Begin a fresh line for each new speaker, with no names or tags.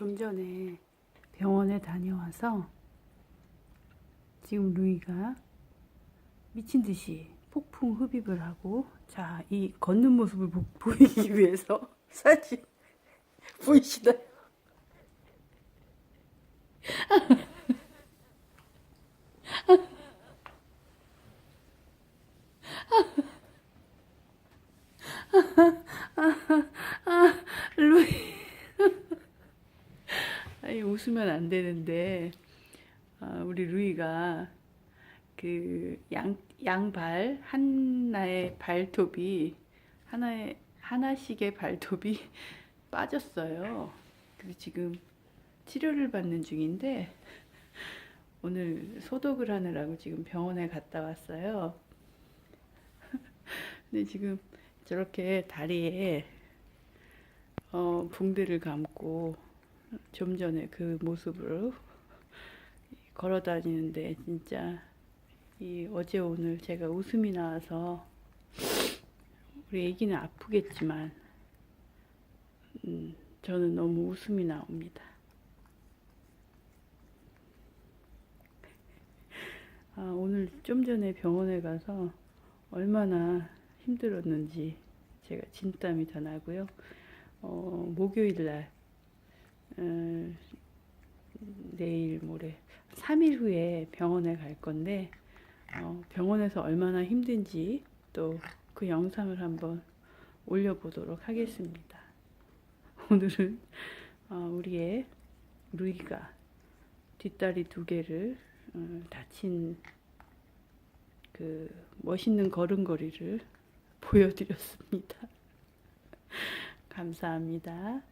좀 전에 병원에 다녀와서 지금 루이가 미친 듯이 폭풍 흡입을 하고 자, 이 걷는 모습을 보, 보이기 위해서 사진 보이시나요? 루이 아니 웃으면 안 되는데 아, 우리 루이가 그 양 양발 하나의 발톱이 하나의 하나씩의 발톱이 빠졌어요. 그래서 지금 치료를 받는 중인데 오늘 소독을 하느라고 지금 병원에 갔다 왔어요. 근데 지금 저렇게 다리에 어, 붕대를 감고 좀 전에 그 모습으로 걸어 다니는데 진짜 이 어제 오늘 제가 웃음이 나와서 우리 애기는 아프겠지만 음, 저는 너무 웃음이 나옵니다. 아, 오늘 좀 전에 병원에 가서 얼마나 힘들었는지 제가 진땀이 다 나고요. 어, 목요일 날 어, 내일 모레 3일 후에 병원에 갈 건데 어, 병원에서 얼마나 힘든지 또 그 영상을 한번 올려보도록 하겠습니다. 오늘은 어, 우리의 루이가 뒷다리 두 개를 어, 다친 그 멋있는 걸음걸이를 보여드렸습니다. 감사합니다.